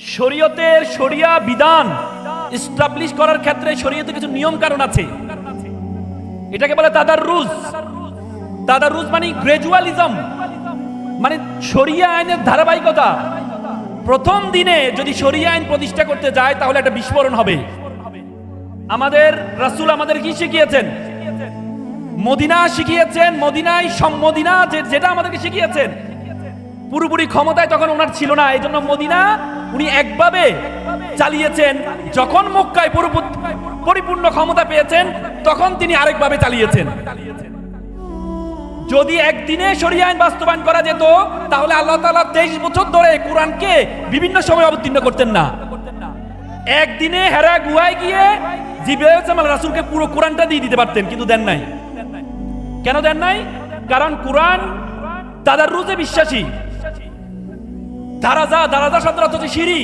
শরীয়তের শরিয়া বিধান করার ক্ষেত্রে শরীয়তে কিছু নিয়ম কারণ আছে। এটাকে বলে তাদার রুজ তাদার রুজ মানে গ্রাজুয়ালিজম মানে শরিয়া আইনের ধারাবাহিকতা। প্রথম দিনে যদি শরিয়া আইন প্রতিষ্ঠা করতে যায়, তাহলে একটা বিস্ফোরণ হবে। আমাদের রাসূল আমাদের কি শিখিয়েছেন? মদিনা শিখিয়েছেন, মদিনায় সম্মদিনা যেটা আমাদেরকে শিখিয়েছেন। পুরোপুরি ক্ষমতায় তখন ওনার ছিল না এই জন্য মদিনা উনি একভাবে চালিয়েছেন, যখন মক্কায় পরিপূর্ণ ক্ষমতা পেয়েছেন, তখন তিনি আরেকভাবে চালিয়েছেন। যদি একদিনে শরিয়া আইন বাস্তবায়ন করা যেত, তাহলে আল্লাহ তাআলা তেইশ বছর ধরে কোরআনকে বিভিন্ন সময় অবতীর্ণ করতেন না। একদিনে হেরা গুহায় গিয়ে ইসলাম রাসূলকে পুরো কোরআনটা দিয়ে দিতে পারতেন, কিন্তু দেন নাই। কেন দেন নাই? কারণ কোরআন তাদের রুজে বিশ্বাসী। দারাজা দারাজা শব্দ হচ্ছে সিঁড়ি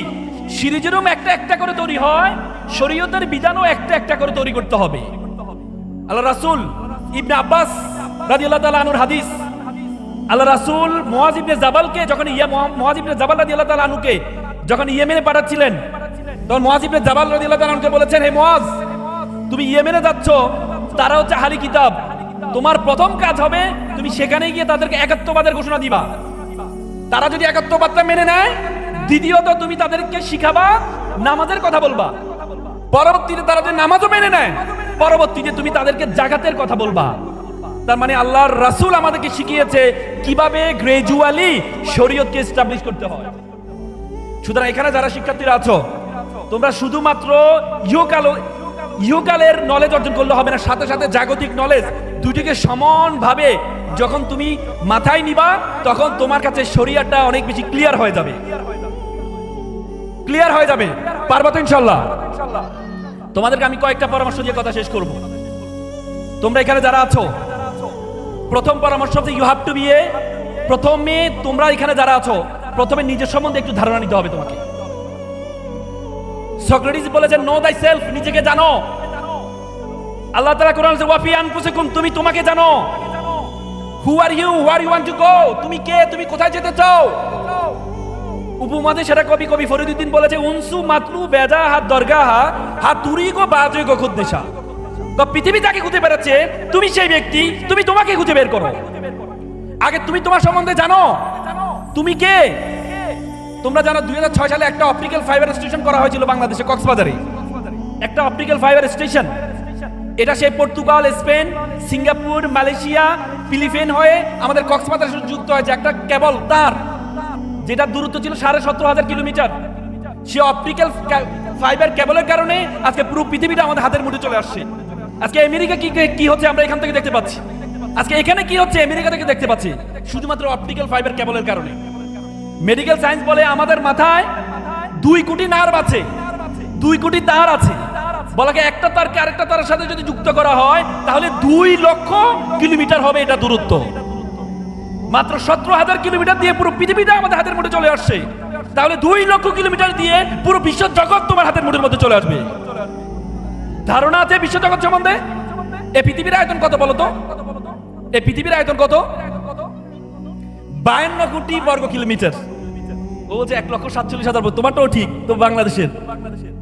সিঁড়ি যেরকম একটা একটা করে তৈরি হয়, শরীয়তের বিধানও একটা একটা করে তৈরি করতে হবে। আল্লাহ রাসূল ইবনে আব্বাস রাদিয়াল্লাহু তাআলা আনুর হাদিস, আল্লাহ রাসূল মুআজ ইবনে জাবালকে যখন ইয়া মুআজ ইবনে জাবাল রাদিয়াল্লাহু তাআলা আনুকে যখন ইয়েমেনে পাঠাচ্ছিলেন, তখন মুআজ ইবনে জাবাল রাদিয়াল্লাহু তাআলা আনুকে বলেছেন, হে মুআজ, তুমি ইয়েমেনে যাচ্ছ, তারা হচ্ছে আহলি কিতাব। তোমার প্রথম কাজ হবে তুমি সেখানে গিয়ে তাদেরকে একাত্মবাদের ঘোষণা দিবা। তারা যদি একাত্মবাদটা মেনে নেয়, দ্বিতীয়ত তুমি তাদেরকে শিখাবা, নামাজের কথা বলবা। পরবর্তীতে তারা যদি নামাজও মেনে নেয়, পরবর্তীতে তুমি তাদেরকে জাগাতের কথা বলবা। তার মানে আল্লাহর রাসূল আমাদেরকে শিখিয়েছে কীভাবে গ্রাজুয়ালি শরীয়তকে এস্টাবলিশ করতে হয়। সুতরাং এখানে যারা শিক্ষার্থীরা আছো, তোমরা শুধুমাত্র ইহকাল ইহকালের নলেজ অর্জন করলে হবে না, সাথে সাথে জাগতিক নলেজ দুটিকে সমানভাবে যখন তুমি মাথায় নিবা, তখন তোমার কাছে শরিয়াটা অনেক বেশি ক্লিয়ার হয়ে যাবে। ক্লিয়ার হয়ে যাবে। পারবা তো ইনশাল্লাহ তোমাদেরকে আমি কয়েকটা পরামর্শ দিয়ে কথা শেষ করব। তোমরা এখানে যারা আছো, প্রথম পরামর্শ হচ্ছে you have to be a প্রথমে তোমরা এখানে যারা আছো, প্রথমে নিজের সম্বন্ধে একটু ধারণা নিতে হবে তোমাকে। সক্রেটিস বলেছেন নো দাই সেলফ নিজেকে জানো। আল্লাহ তাআলা কোরআন ওয়াফি তুমি তোমাকে জানো। Who are you where you want to go তুমি কে? তুমি কোথায় যেতে চাও? উপমাদে সেটা কবি কবি ফরিদুদ্দিন বলেছে, উনসু মাতলু বেজা হাত দরগাহা হাত তুরি গো বাজে গো খুদ্দেশা তো পৃথিবী যাকে খুঁজে বেড়াচ্ছে, তুমি সেই ব্যক্তি, তুমি তোমাকে খুঁজে বের করো। আগে তুমি তোমার সম্বন্ধে জানো। তুমি কে? তোমরা জানো, দুই হাজার ছয় সালে একটা অপটিক্যাল ফাইবার স্টেশন করা হয়েছিল বাংলাদেশে, কক্সবাজারে। একটা অপটিক্যাল ফাইবার স্টেশন এটা সেই Portugal, Spain, Singapore, Malaysia, Philippine হয়ে আমাদের কক্সবাজার যুক্ত হয়েছে একটা কেবল তার যেটা দূরত্ব ছিল সাড়ে সতেরো হাজার কিলোমিটার। সে অপটিক্যাল ফাইবার কেবলের কারণে আজকে পুরো পৃথিবীটা আমাদের হাতের মুঠে চলে আসছে। আজকে আমেরিকা কি কি হচ্ছে আমরা এখান থেকে দেখতে পাচ্ছি। আজকে এখানে কি হচ্ছে আমেরিকা থেকে দেখতে পাচ্ছি। শুধুমাত্র অপটিক্যাল ফাইবার কেবলের কারণে। মেডিকেল সায়েন্স বলে আমাদের মাথায় দুই কোটি নার্ভ আছে। দুই কোটি তার আছে। বলাকে একটা তারকে আরেকটা তারের সাথে যদি যুক্ত করা হয়, তাহলে দুই লক্ষ কিলোমিটার হবে এটা দূরত্ব। মাত্র সতেরো হাজার কিলোমিটার দিয়ে পুরো পৃথিবীটা আমাদের হাতের মধ্যে চলে আসছে। তাহলে দুই লক্ষ কিলোমিটার দিয়ে পুরো বিশ্ব জগৎ তোমার হাতের মুঠের মধ্যে চলে আসবে। ধারণা আছে বিশ্ব জগৎ সম্বন্ধে? এ পৃথিবীর আয়তন কত বলো তো? এ পৃথিবীর আয়তন কত? বায়ান্ন কোটি বর্গ কিলোমিটার। ও যে এক লক্ষ সাতচল্লিশ হাজার তোমারটাও ঠিক, তো বাংলাদেশের বাংলাদেশের।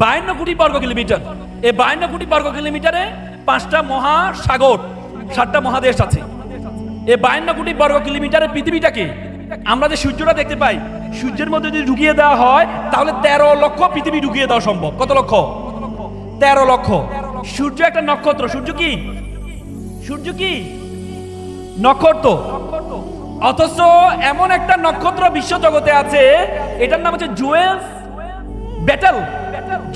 বায়ান্ন কোটি বর্গ কিলোমিটার। এই বায়ান্ন কোটি বর্গ কিলোমিটারে পাঁচটা মহাসাগর সাতটা মহাদেশ আছে। এই বায়ান্ন কোটি বর্গ কিলোমিটারের পৃথিবীটাকে আমরা যে সূর্যটা দেখতে পাই, সূর্যের মধ্যে যদি ঢুকিয়ে দেওয়া হয়, তাহলে তেরো লক্ষ পৃথিবী ঢুকিয়ে দেওয়া সম্ভব। কত লক্ষ? তেরো লক্ষ। সূর্য একটা নক্ষত্র। সূর্য কি? সূর্য কি? নক্ষত্র। অথচ এমন একটা নক্ষত্র বিশ্ব জগতে আছে, এটার নাম হচ্ছে জুয়েলস ব্যাটেল।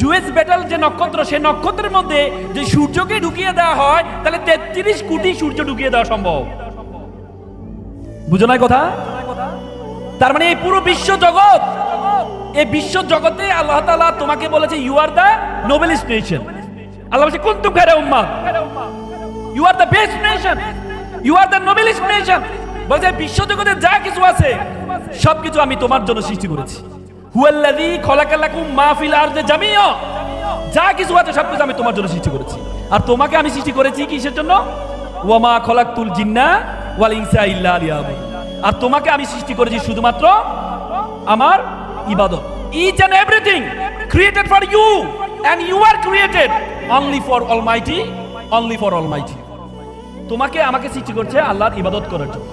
জুয়েস ব্যাটেল যে নক্ষত্র সে নক্ষত্রের মধ্যে যে সূর্যকে ঢুকিয়ে দেওয়া হয়, তাহলে তেত্রিশ কোটি সূর্য ঢুকিয়ে দেওয়া সম্ভব। বুঝো নাই কথা? তার মানে এই পুরো বিশ্ব জগৎ, এই বিশ্ব জগতে আল্লাহ তালা তোমাকে বলেছে you are the noblest nation আল্লাহ বলছে, কোন কুনতুম খায়রা উম্মাহ you are the best nation you are the noblest nation বলছে, বিশ্ব জগতে যা কিছু আছে, সবকিছু আমি তোমার জন্য সৃষ্টি করেছি। হুয়াল্লাযী খলাকালাকুম মা ফিল আরদি জামিয়া যা কিছু আছে সবকিছু আমি তোমার জন্য সৃষ্টি করেছি। আর তোমাকে আমি সৃষ্টি করেছি কিসের জন্য? ওয়ামা খলাকতুল জিন্না ওয়াল ইনসা ইল্লা লিয়াবুদুন আর তোমাকে আমি সৃষ্টি করেছি শুধুমাত্র আমার ইবাদত। Each and everything created for you and you are created only for almighty only for almighty তোমাকে আমাকে সৃষ্টি করছে আল্লাহর ইবাদত করার জন্য।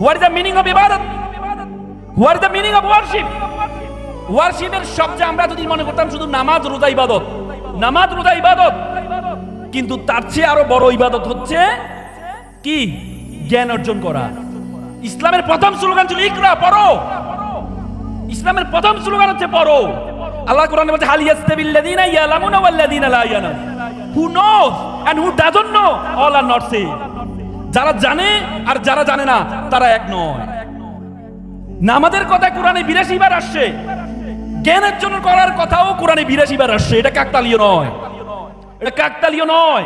What is the meaning of ইবাদত what is the meaning of worship ওয়ার্শিপের সবচেয়ে আমরা যদি মনে করতাম শুধু নামাজ, রোজা, ইবাদত। নামাজ, রোজা, ইবাদত। কিন্তু তার চেয়ে আরও বড় ইবাদত হচ্ছে কি? জ্ঞান অর্জন করা। ইসলামের প্রথম স্লোগান ছিল, ইকরা, পড়ো। ইসলামের প্রথম স্লোগান হচ্ছে, পড়ো। আল্লাহ কোরআনে বলছে, হাল ইয়াস্তাবিল্লাযিনা ইয়ালামুনা ওয়াল্লাযিনা লা ইয়ালামুন who knows and who doesn't know all are not same যারা জানে আর যারা জানে না, তারা এক নয়। নামাজের কথা কোরআনে বিরাশি বার আসছে। জ্ঞানের জন্য করার কথাও কোরআনে বিরাশি বার আসছে। এটা কাকতালীয় নয়। এটা কাকতালীয় নয়।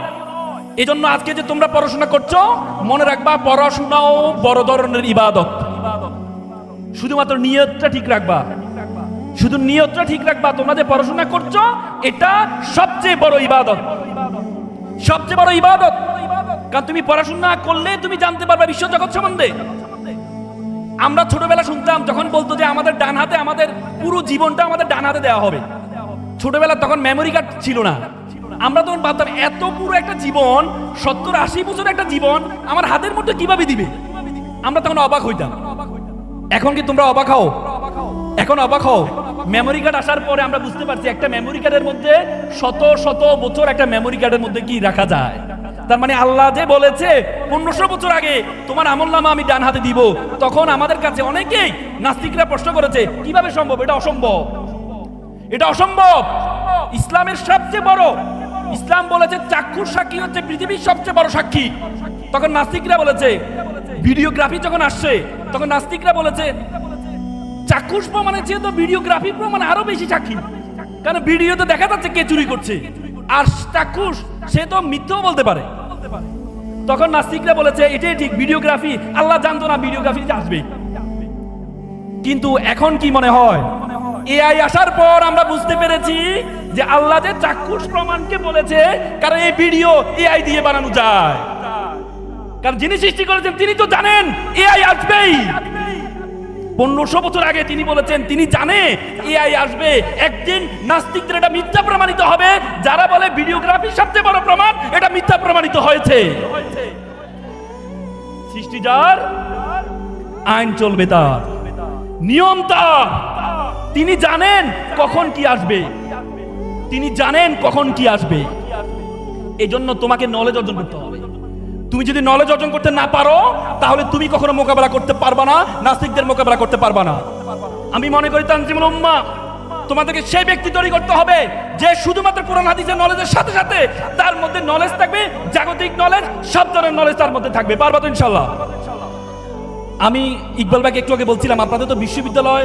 এই জন্য আজকে যে তোমরা পড়াশোনা করছ, মনে রাখবা পড়াশোনাও বড় ধরনের ইবাদত। শুধুমাত্র নিয়তটা ঠিক রাখবা। শুধু নিয়তটা ঠিক রাখবা, তোমরা যে পড়াশোনা করছ, এটা সবচেয়ে বড় ইবাদত। সবচেয়ে বড় ইবাদত। কারণ তুমি পড়াশোনা করলে তুমি জানতে পারবে বিশ্ব জগৎ সম্বন্ধে। আমরা ছোটবেলা শুনতাম, যখন বলতো যে আমাদের ডান হাতে, আমাদের পুরো জীবনটা আমাদের ডান হাতে দেওয়া হবে। ছোটবেলা তখন মেমোরি কার্ড ছিল না। আমরা তখন ভাবতাম, এত পুরো একটা জীবন, সত্তর আশি বছর একটা জীবন, আমার হাতের মধ্যে কীভাবে দিবে? আমরা তখন অবাক হইতাম। এখন কি তোমরা অবাক হও? এখন অবাক হও। মেমোরি কার্ড আসার পরে আমরা বুঝতে পারছি, একটা মেমোরি কার্ডের মধ্যে শত শত বছর একটা মেমোরি কার্ডের মধ্যে কি রাখা যায়। তার মানে আল্লাহ যে বলেছে, পনেরোশো বছর আগে তোমার আমল নামা আমি ডান হাতে দিব। তখন আমাদের কাছে অনেকেই নাস্তিকরা প্রশ্ন করেছে, কীভাবে সম্ভব? এটা অসম্ভব। এটা অসম্ভব। ইসলামের সবচেয়ে বড়, ইসলাম বলেছে চাক্ষুর সাক্ষী হচ্ছে পৃথিবীর সবচেয়ে বড় সাক্ষী। তখন নাস্তিকরা বলেছে, ভিডিওগ্রাফি যখন আসছে, তখন নাস্তিকরা বলেছে, চাক্ষুষ প্রমাণের চেয়ে তো ভিডিওগ্রাফি প্রমাণ আরও বেশি সাক্ষী। কারণ ভিডিওতে দেখা যাচ্ছে কে চুরি করছে। আর চাক্ষুষ, সে তো মিথ্যেও বলতে পারে। তখন নাস্তিকরা বলেছে, এটাই ঠিক ভিডিওগ্রাফি। আল্লাহ জানতো না ভিডিওগ্রাফি আসবে। কিন্তু এখন কি মনে হয়? এআই আসার পর আমরা বুঝতে পেরেছি যে আল্লাহ যে চাক্ষুষ প্রমাণকে বলেছে, কারণ এই ভিডিও এআই দিয়ে বানানো যায়। কারণ যিনি সৃষ্টি করেছেন, তিনি তো জানেন, এআই আসবেই। পনেরোশো বছর আগে তিনি বলেছেন, তিনি জানে এআই আসবে। একদিন নাস্তিকদের এটা মিথ্যা প্রমাণিত হবে। যারা বলে ভিডিওগ্রাফি সবচেয়ে বড় প্রমাণ, এটা মিথ্যা প্রমাণিত হয়েছে। সৃষ্টি যার, আইন চলবে তার। নিয়ম তার। তিনি জানেন কখন কি আসবে। তিনি জানেন কখন কি আসবে। এই জন্য তোমাকে নলেজ অর্জন করতে হবে। তুমি যদি নলেজ অর্জন করতে না পারো, তাহলে তুমি কখনো মোকাবেলা করতে পারবা না, নাস্তিকদের মোকাবেলা করতে পারবা না। আমি মনে করি তানজিমুল উম্মা তোমাদেরকে সেই ব্যক্তি তৈরি করতে হবে যে শুধুমাত্র কোরআন, হাদিসের নলেজের সাথে সাথে তার মধ্যে নলেজ থাকবে, জাগতিক নলেজ সব ধরনের নলেজ তার মধ্যে থাকবে। পারবা তো ইনশাল্লাহ আমি ইকবাল ভাইকে একটু আগে বলছিলাম, আপনাদের তো বিশ্ববিদ্যালয়,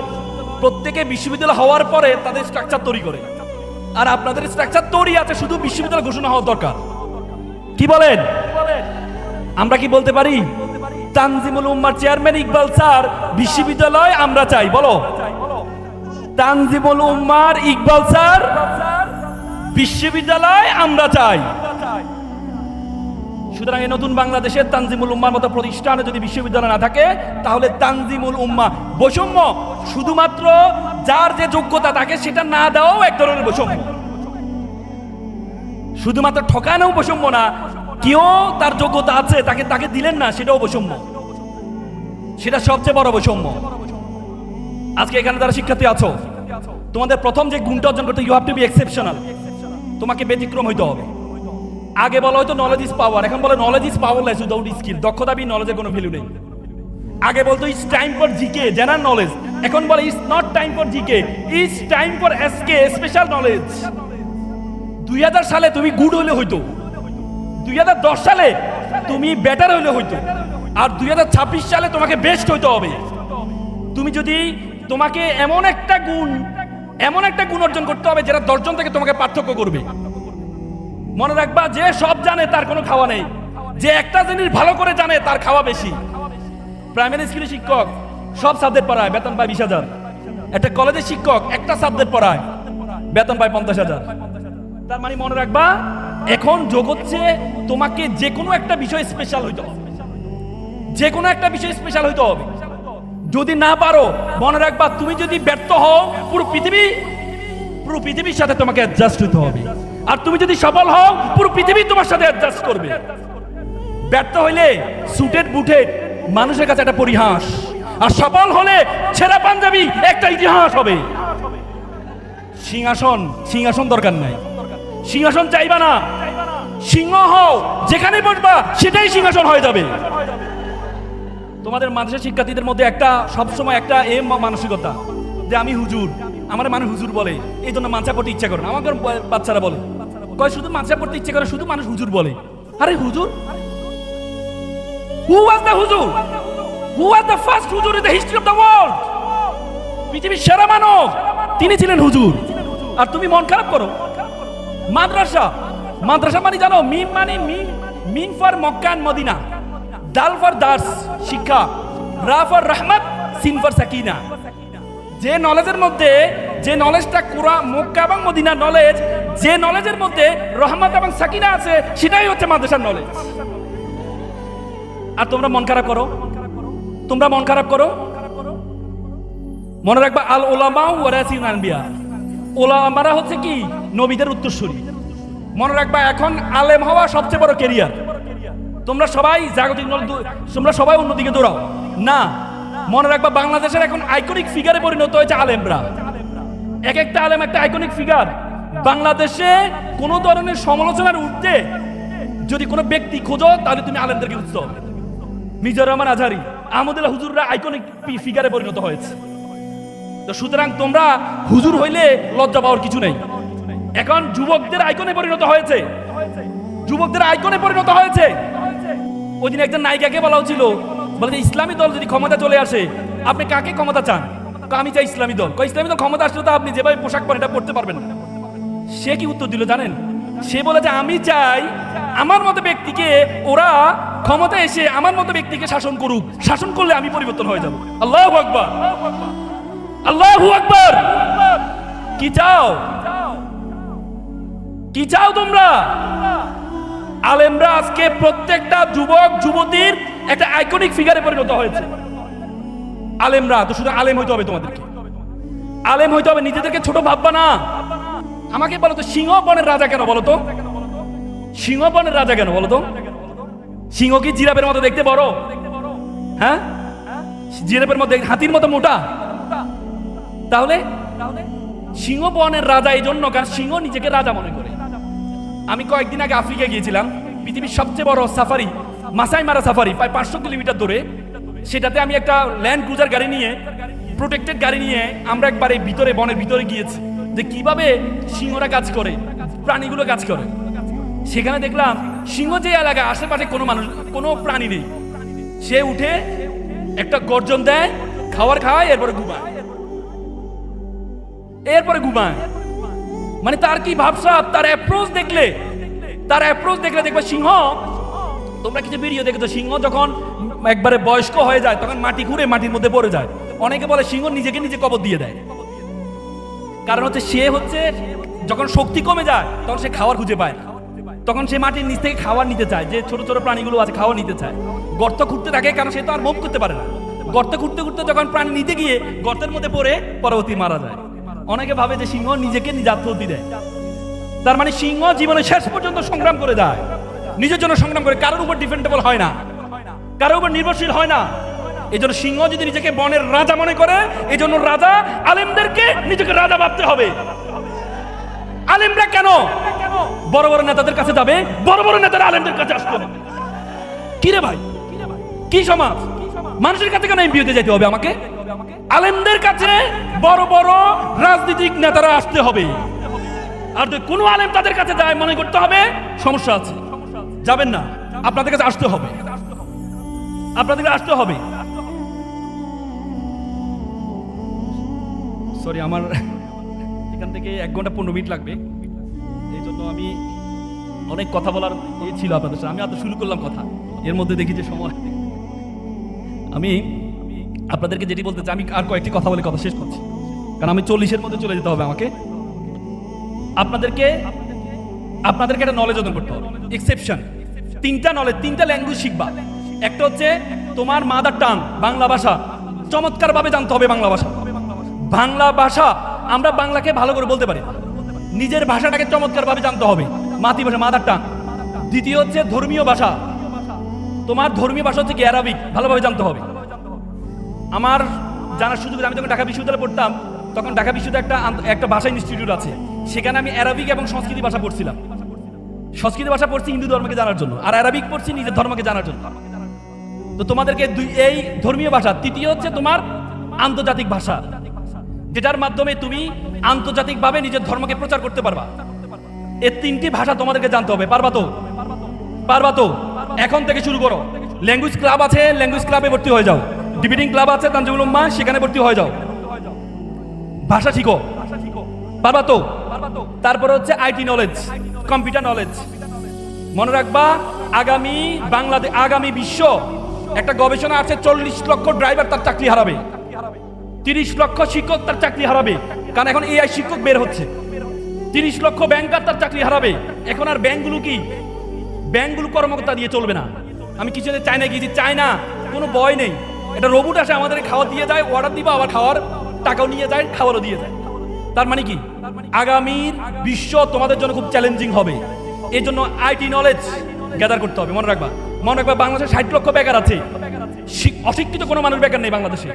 প্রত্যেকে বিশ্ববিদ্যালয় হওয়ার পরে তাদের স্ট্রাকচার তৈরি করে। আর আপনাদের স্ট্রাকচার তৈরি আছে, শুধু বিশ্ববিদ্যালয় ঘোষণা হওয়া দরকার। কি বলেন? আমরা কি বলতে পারি? তানজিমুল উম্মার চেয়ারম্যান ইকবাল স্যার, বিশ্ববিদ্যালয় আমরা চাই, বলো। তানজিমুল উম্মার ইকবাল স্যার, বিশ্ববিদ্যালয় আমরা চাই। সুতরাং এই নতুন বাংলাদেশের তানজিমুল উম্মার মতো প্রতিষ্ঠানে যদি বিশ্ববিদ্যালয় না থাকে, তাহলে তানজিমুল উম্মা। বৈষম্য শুধুমাত্র যার যে যোগ্যতা তাকে সেটা না দেওয়াও এক ধরনের বৈষম্য। শুধুমাত্র ঠকানো বৈষম্য না, কেউ তার যোগ্যতা আছে, তাকে তাকে দিলেন না, সেটাও বৈষম্য। সেটা সবচেয়ে বড় বৈষম্য। আজকে এখানে যারা শিক্ষার্থী আছো, তোমাদের প্রথম যে গুণটা অর্জন করতে you have to be exceptional তোমাকে ব্যতিক্রম হইতে হবে। আগে বলা হয়তো নলেজ ইজ পাওয়ার এখন বলে knowledge is powerless without skill দক্ষতা বি নলেজের কোনো ভ্যালু নেই। আগে বলতো it's time for GK general knowledge এখন বলে it's not time for GK it's time for SK special knowledge দুই হাজার সালে তুমি গুড হইলে হইতো। দুই হাজার দশ সালে তুমি বেটার হইলে হইতো। আর দুই হাজার ছাব্বিশ সালে তোমাকে বেস্ট হইতে হবে। তুমি যদি তোমাকে এমন একটা গুণ, এমন একটা গুণ অর্জন করতে হবে যেটা দশজন থেকে তোমাকে পার্থক্য করবে। মনে রাখবা, যে সব জানে তার কোনো খাওয়া নেই। যে একটা জিনিস ভালো করে জানে তার খাওয়া বেশি। প্রাইমারি স্কুলের শিক্ষক, সব সাবজেক্ট পড়ায়, বেতন পায় বিশ হাজার। একটা কলেজের শিক্ষক, একটা সাবজেক্ট পড়ায়, বেতন পায় পঞ্চাশ হাজার। তার মানে মনে রাখবা, এখন যোগ হচ্ছে তোমাকে যে কোনো একটা বিষয় স্পেশাল হইতে হবে। যে কোনো একটা বিষয় স্পেশাল হইতে হবে। যদি না পারো, মনে রাখবা, তুমি যদি ব্যর্থ হও, পুরো পৃথিবী, পুরো পৃথিবীর সাথে তোমাকে অ্যাডজাস্ট হতে হবে। আর তুমি যদি সফল হও, পুরো পৃথিবী তোমার সাথে অ্যাডজাস্ট করবে। ব্যর্থ হইলে সুটেড বুটেড মানুষের কাছে একটা পরিহাস। আর সফল হলে ছেঁড়া পাঞ্জাবি একটা ইতিহাস হবে। সিংহাসন সিংহাসন দরকার নাই। সিংহাসন চাইবা না। সিংহ হও, যেখানে বসবা, সেটাই সিংহাসন হয়ে যাবে। তোমাদের মাদ্রাসা শিক্ষার্থীদের মধ্যে একটা সবসময় একটা এম মানসিকতা যে আমি হুজুর। আমার মানুষ হুজুর বলে এই জন্য মাছা পড়তে ইচ্ছা করে না। আমাকে বাচ্চারা বলে। কয়, শুধু মাছা পড়তে ইচ্ছা করে, শুধু মানুষ হুজুর বলে। আরে হুজুর? হু ওয়াজ দ্য হুজুর? হু ওয়াজ দ্য ফার্স্ট হুজুর in the history of the world পৃথিবীর সেরা মানব। তিনি ছিলেন হুজুর। আর তুমি মন খারাপ করো। মাদ্রাসা। মাদ্রাসা মানে জানো, মিম মানে মিম মিন ফর মক্কা মদিনা। দাল ফর দাস শিক্ষা রা ফর রহমত সিন ফর সাকিনা যে নলেজের মধ্যে, যে নলেজটা কুরা, মক্কা এবং মদিনার নলেজ যে নলেজের মধ্যে রহমত এবং সাকিনা আছে, সেটাই হচ্ছে মাদ্রাসার নলেজ আর তোমরা মন খারাপ করো? তোমরা মন খারাপ করো? মনে রাখবা, আল ওলামা ওয়ারাসিন আনবিয়া। ওলামারা হচ্ছে কি? নবীদের উত্তরসূরি। মনে রাখবা, এখন আলেম হওয়া সবচেয়ে বড় কেরিয়ার তোমরা সবাই জাগতিক তোমরা সবাই অন্যদিকে দৌড়াও। না, মনে রাখবা বাংলাদেশের এখন আইকনিক ফিগারে পরিণত হয়েছে আলেমরা। এক একটা আলেম একটা আইকনিক ফিগার বাংলাদেশে কোনো ধরনের সমালোচনার ঊর্ধ্বে যদি কোনো ব্যক্তি খোঁজো, তাহলে তুমি আলেমদেরকে খুঁজতে হবে মিজানুর রহমান আজহারি, আহমদুল্লাহ হুজুররা আইকনিক ফিগারে পরিণত হয়েছে। তো সুতরাং তোমরা হুজুর হইলে লজ্জা পাওয়ার কিছু নেই। এখন যুবকদের আইকনে পরিণত হয়েছে। যুবকদের আইকনে পরিণত হয়েছে। ওই দিন একজন নায়িকাকে বলা হচ্ছিল, বলে যে ইসলামী দল যদি ক্ষমতা চলে আসে, আপনি কাকে ক্ষমতা চান? আমি চাই ইসলামী দল। ইসলামী দল ক্ষমতা আসলে তো আপনি যেভাবে পোশাক পরেন এটা পড়তে পারবেন না। সে কি উত্তর দিল জানেন? সে বলে যে আমি চাই আমার মতো ব্যক্তিকে ওরা ক্ষমতা এসে আমার মতো ব্যক্তিকে শাসন করুক। শাসন করলে আমি পরিবর্তন হয়ে যাব। আল্লাহ আকবার। আল্লাহ আকবার। কি চাও? কি চাও তোমরা? আলেমরা আজকে প্রত্যেকটা যুবক, যুবতীর একটা আইকনিক ফিগারে পরিণত হয়েছে। আলেমরা তো শুধু আলেম হইতে হবে তোমাদেরকে। আলেম হইতে হবে, নিজেদেরকে ছোট ভাববা না। আমাকে বলো তো, সিংহ বনের রাজা কেন বলো তো? সিংহ বনের রাজা কেন বলো তো? সিংহ কি জিরাফের মতো দেখতে বড়? হ্যাঁ? জিরাফের মতো, হাতির মতো মোটা? তাহলে, সিংহ বনের রাজা এই জন্য, কারণ সিংহ নিজেকে রাজা মনে করে। আমি কয়েকদিন আগে আফ্রিকা গিয়েছিলাম। পৃথিবীর সবচেয়ে বড় সাফারি, মাসাই মারা সাফারি, প্রায় পাঁচশো কিলোমিটার দূরে। সেটাতে আমি একটা ল্যান্ড ক্রুজার গাড়ি নিয়ে, প্রোটেক্টেড গাড়ি নিয়ে আমরা একবার ভিতরে, বনের ভিতরে গিয়েছি। যে কীভাবে সিংহরা কাজ করে, প্রাণীগুলো কাজ করে। সেখানে দেখলাম সিংহ যে এলাকায় আশেপাশে কোনো মানুষ, কোনো প্রাণী নেই। সে উঠে একটা গর্জন দেয় খাবার খাওয়ায় এরপরে ঘুমায়। এরপরে ঘুমায়। মানে তার কি ভাবসাব তার অ্যাপ্রোচ দেখলে, তার অ্যাপ্রোচ দেখলে দেখবে সিংহ, তোমরা কিছু ভিডিও দেখেছ, সিংহ যখন একবারে বয়স্ক হয়ে যায়, তখন মাটি ঘুরে মাটির মধ্যে পড়ে যায়। অনেকে বলে সিংহ নিজেকে নিজে কবর দিয়ে দেয়। কারণ হচ্ছে সে হচ্ছে, যখন শক্তি কমে যায়, তখন সে খাবার খুঁজে পায়। তখন সে মাটির নিচ থেকে খাবার নিতে চায়, যে ছোট ছোট প্রাণীগুলো আছে খাবার নিতে চায়। গর্ত খুঁড়তে থাকে, কারণ সে তো আর মুভ করতে পারে না। গর্ত খুঁড়তে খুঁড়তে যখন প্রাণী নিতে গিয়ে গর্তের মধ্যে পড়ে, পরবর্তী মারা যায়। অনেকে ভাবে যে সিংহ নিজেকে নিজে আত্মহত্যি দেয়। তার মানে সিংহ জীবনে শেষ পর্যন্ত সংগ্রাম করে যায় নিজের জন্য সংগ্রাম করে, কারোর উপর ডিপেন্ডেবল হয় না। কারোর উপর নির্ভরশীল হয় না। এই জন্য সিংহ যদি নিজেকে বনের রাজা মনে করে এই জন্য রাজা আলেমদেরকে নিজেকে রাজা ভাবতে হবে। আলেমরা কেন? বড় বড় নেতাদের কাছে যাবে, বড় বড় নেতারা আলেমদের কাছে আসতে হবে কি রে ভাই? কি সমাজ? মানুষের কাছে কেন এমপি হতে যেতে হবে আমাকে? আলেমদের কাছে বড় বড় রাজনৈতিক নেতারা আসতে হবে। আর যদি কোনো আলেম তাদের কাছে যায়, মনে করতে হবে সমস্যা আছে। যাবেন না। আপনাদের কাছে আসতে হবে। আপনাদের কাছে আসতে হবে। সরি আমার এখান থেকে এক ঘণ্টা পনেরো মিনিট লাগবে। এই জন্য আমি অনেক কথা বলার এ ছিল আপনাদের সাথে। আমি আজ শুরু করলাম কথা। এর মধ্যে দেখি যে সময় আমি আপনাদেরকে যেটি বলতে চাই, আমি আর কয়েকটি কথা বলে কথা শেষ করছি। কারণ আমি চল্লিশের মধ্যে চলে যেতে হবে আমাকে। আপনাদেরকে আপনাদেরকে একটা নলেজ অর্জন করতে হবে। এক্সেপশন তিনটা নলেজ তিনটা ল্যাঙ্গুয়েজ শিখবা। একটা হচ্ছে তোমার মাদার টাং বাংলা ভাষা। চমৎকার ভাবে জানতে হবে বাংলা ভাষা। বাংলা ভাষা, আমরা বাংলাকে ভালো করে বলতে পারি নিজের ভাষাটাকে চমৎকার ভাবে জানতে হবে। মাতৃভাষা মাদার টাং দ্বিতীয় হচ্ছে ধর্মীয় ভাষা। তোমার ধর্মীয় ভাষা হচ্ছে কি? অ্যারাবিক ভালোভাবে জানতে হবে। আমার জানার সুযোগ আমি যখন ঢাকা বিশ্ববিদ্যালয়ে পড়তাম, তখন ঢাকা বিশ্ববিদ্যালয়ে একটা একটা ভাষা ইনস্টিটিউট আছে। সেখানে আমি অ্যারাবিক এবং সংস্কৃতি ভাষা পড়ছিলাম। সংস্কৃত ভাষা পড়ছি হিন্দু ধর্মকে জানার জন্য, আর অ্যারাবিক পড়ছি নিজের ধর্মকে জানার জন্য। তো তোমাদেরকে দুই, এই ধর্মীয় ভাষা, তৃতীয় হচ্ছে তোমার আন্তর্জাতিক ভাষা, যেটার মাধ্যমে তুমি আন্তর্জাতিকভাবে নিজের ধর্মকে প্রচার করতে পারবা। এই তিনটি ভাষা তোমাদেরকে জানতে হবে, পারবা তো? পারবা তো? এখন থেকে শুরু করো। ল্যাঙ্গুয়েজ ক্লাব আছে ল্যাঙ্গুয়েজ ক্লাবে ভর্তি হয়ে যাও। ডিবেটিং ক্লাব আছে তানজিবুল উম্মা সেখানে ভর্তি হয়ে যাও। ভাষা শিখো। পারবা তো? তারপরে হচ্ছে আইটি নলেজ কম্পিউটার নলেজ মনে রাখবা, আগামী বাংলাদেশ আগামী বিশ্ব একটা গবেষণা আছে, চল্লিশ লক্ষ ড্রাইভার তার চাকরি হারাবে। তিরিশ লক্ষ শিক্ষক তার চাকরি হারাবে। কারণ এখন এআই শিক্ষক বের হচ্ছে। তিরিশ লক্ষ ব্যাংকার তার চাকরি হারাবে। এখন আর ব্যাংকগুলো কি? ব্যাংকগুলো কর্মকর্তা দিয়ে চলবে না। আমি কিছু চায়না গিয়েছি। চায়না, কোনো ভয় নেই। এটা রোবট আসে, আমাদের খাওয়া দিয়ে যায় অর্ডার দিবা, আবার খাওয়ার টাকাও নিয়ে যায়, খাবারও দিয়ে যায়। তার মানে কি? আগামীর বিশ্ব তোমাদের জন্য খুব চ্যালেঞ্জিং হবে। এই জন্য আইটি নলেজ গ্যাদার করতে হবে, মনে রাখবা। মনে রাখবা, বাংলাদেশে ষাট লক্ষ বেকার আছে। অশিক্ষিত কোনো মানুষ বেকার নেই বাংলাদেশে।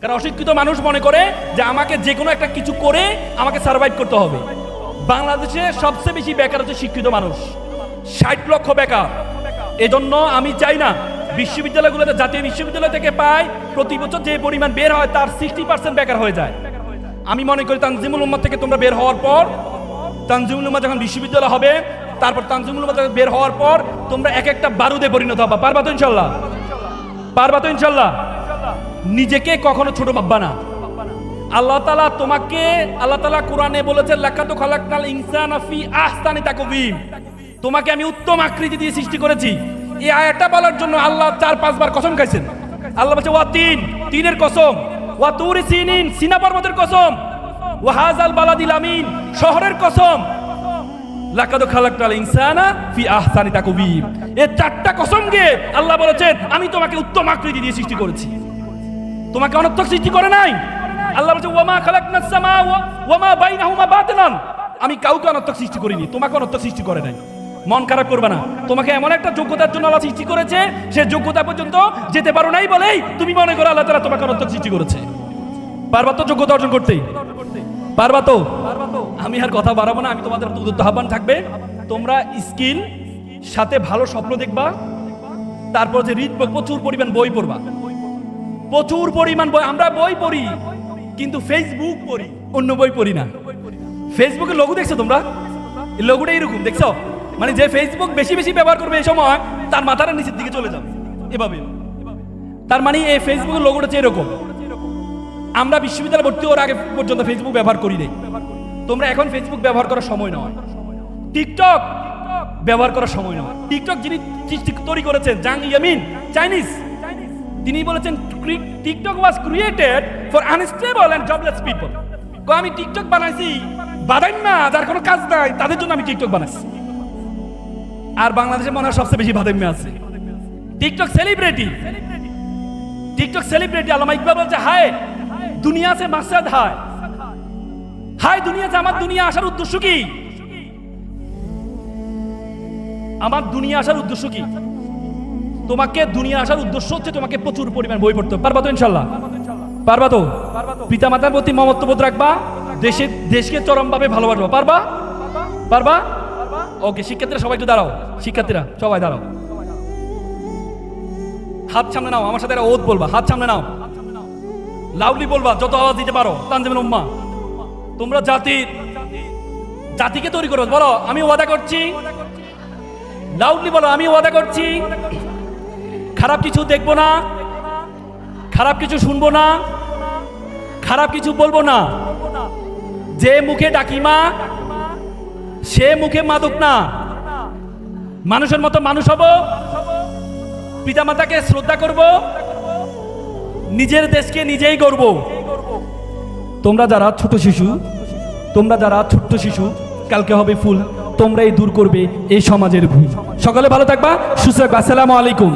কারণ অশিক্ষিত মানুষ মনে করে যে আমাকে যে কোনো একটা কিছু করে আমাকে সার্ভাইভ করতে হবে। বাংলাদেশে সবচেয়ে বেশি বেকার হচ্ছে শিক্ষিত মানুষ। ষাট লক্ষ বেকার। এজন্য আমি চাই না বিশ্ববিদ্যালয়গুলোতে, জাতীয় বিশ্ববিদ্যালয় থেকে পায়, প্রতি বছর যে পরিমাণ বের হয় তার সিক্সটি পার্সেন্ট বেকার হয়ে যায়। আমি মনে করি তানজিমুল উম্মাদ থেকে তোমরা বের হওয়ার পর, তানজিমুল উম্মাদ যখন বিশ্ববিদ্যালয় হবে, তারপর তানজিমুল উম্মাদ বের হওয়ার পর তোমরা এক একটা বারুদে পরিণত হবা। পারবা তো ইনশাল্লাহ? পারবা তো ইনশাল্লাহ? নিজেকে কখনো ছোট ভাববা না। আল্লাহ তালা তোমাকে, আল্লাহ তালা কোরআনে বলেছে লেখাতো খালাকাল ইনসান ফি আহসানি তাকবীম তোমাকে আমি উত্তম আকৃতি দিয়ে সৃষ্টি করেছি। এই আয়াতটা বলার জন্য আল্লাহ চার, পাঁচবার কসম খাইছেন। আল্লাহ বলছে, ওয়া তিন, তিনের কসম। ওয়া তুরি সিনিন, সিনা পর্বতের কসম। ওয়া হাজাল বালাদিল আমিন, শহরের কসম। লাকাদো খালাকাল ইনসানা ফি আহসানি তাকবীম এই চারটা কসম গে আল্লাহ বলেছেন, আমি তোমাকে উত্তম আকৃতি দিয়ে সৃষ্টি করেছি। তোমাকে অনর্থক সৃষ্টি করে নাই। আল্লাহ বলছে ওয়ামা খালাকনাস সামা ওয়া- ওয়ামা বাইনাহুমা বাতিলান আমি কাউকে অনর্থক সৃষ্টি করিনি, তোমাকে অনর্থক সৃষ্টি করে নাই। মন খারাপ করবে না। তোমাকে এমন একটা যোগ্যতার জন্য আল্লাহ সৃষ্টি করেছে, সে যোগ্যতা পর্যন্ত যেতে পারো নাই বলেই তুমি মনে করো আল্লাহ তাআলা তোমাকে অনর্থক সৃষ্টি করেছে। পারবা তো যোগ্যতা অর্জন করতে। পারবা তো। আমি আর কথা বাড়াবো না, আমি তোমাদের উদ্যুক্ত আহ্বান থাকবে। তোমরা স্কিল, সাথে ভালো স্বপ্ন দেখবা, তারপর যে রিড প্রচুর পরিমাণ বই পড়বা। প্রচুর পরিমাণ বই, আমরা বই পড়ি, কিন্তু ফেসবুক পড়ি, অন্য বই পড়ি না। ফেসবুকের লোগো দেখছ তোমরা? লোগোটা এরকম, দেখছ? মানে যে ফেসবুক বেশি বেশি ব্যবহার করবে এই সময়, তার মাথাটা নিচের দিকে চলে যাবে। এভাবে। তার মানে এই ফেসবুকের লোগোটা হচ্ছে এরকম। আমরা বিশ্ববিদ্যালয়ে ভর্তি হওয়ার আগে পর্যন্ত ফেসবুক ব্যবহার করি নাই। তোমরা এখন ফেসবুক ব্যবহার করার সময় নয়। টিকটক ব্যবহার করার সময় নয়। টিকটক যিনি তৈরি করেছেন, জাং ইয়ামিন, চাইনিজ, তিনি বলেছেন TikTok was created for unstable and jobless people আমি টিকটক বানাইছি বাদাই না, যার কোনো কাজ নাই, তাদের জন্য আমি টিকটক বানাইছি। আর বাংলাদেশে মনে হয় সবচেয়ে বেশি বাদাম্য আছে। টিকটক সেলিব্রিটি টিকটক সেলিব্রিটি আল্লামা ইকবাল বলছে, হায়, দুনিয়া সে মাকসাদ, হায়। হায়, দুনিয়া সে আমার দুনিয়া আসার উদ্দেশ্য কি? আমার দুনিয়া আসার উদ্দেশ্য কি? তোমাকে দুনিয়া আসার উদ্দেশ্য হচ্ছে তোমাকে প্রচুর পরিমাণ বই পড়তে পারবা তো ইনশাল্লাহ পারবা তো? পিতা মাতার প্রতি মমত্ববোধ রাখবা। দেশে, দেশকে চরমভাবে ভালোবাসবা। পারবা? পারবা? ওকে শিক্ষার্থীরা, সবাই একটু দাঁড়াও। শিক্ষার্থীরা, সবাই দাঁড়াও। হাত সামনে নাও, আমার সাথে ওত বলবা। হাত সামনে নাও। লাউডলি বলবা, যত আওয়াজ দিতে পারো তানজিমিন উম্মা তোমরা জাতির জাতিকে তৈরি করো। বলো, আমি ওয়াদা করছি। লাউডলি বলো, আমি ওয়াদা করছি। খারাপ কিছু দেখব না। খারাপ কিছু শুনব না। খারাপ কিছু বলব না। যে মুখে ডাকিমা সে মুখে মাদক না। মানুষের মতো মানুষ হব। পিতামাতাকে শ্রদ্ধা করব। নিজের দেশকে নিজেই গর্ব তোমরা যারা ছোট শিশু, তোমরা যারা ছোট্ট শিশু, কালকে হবে ফুল, তোমরাই দূর করবে এই সমাজের ভুল। সকালে ভালো থাকবা, সুস্থ আসসালামু আলাইকুম।